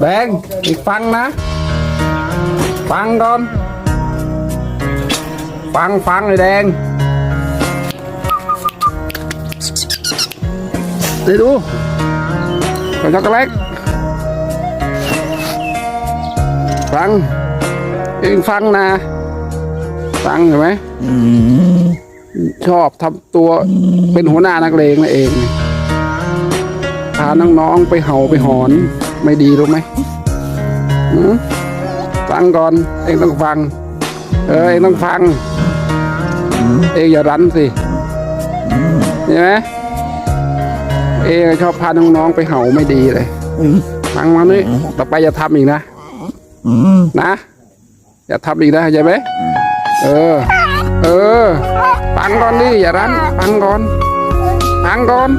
แดงอีกฟังนะ ฟังก่อน ฟังฟังเลยแดง đi ดูเป็นช็อกโกแลตฟังเองฟังนะ ฟังเห็นไหมชอบทำตัวเป็นหัวหน้านักเลงนะเอง นี่พาน้องๆไปเห่าไปหอน ไม่ดีรู้ไหมฟังก่อนเองต้องฟัง เออเองต้องฟัง เองอย่ารั้นสิเห็นไหมเองชอบพาน้องๆไปเห่าไม่ดีเลยฟังมานี่ต่อไปอย่าทำอีกนะนะอย่าทำอีกนะเข้าใจไหมเออ เออฟังก่อนดิอย่ารั้นฟังก่อนฟังก่อน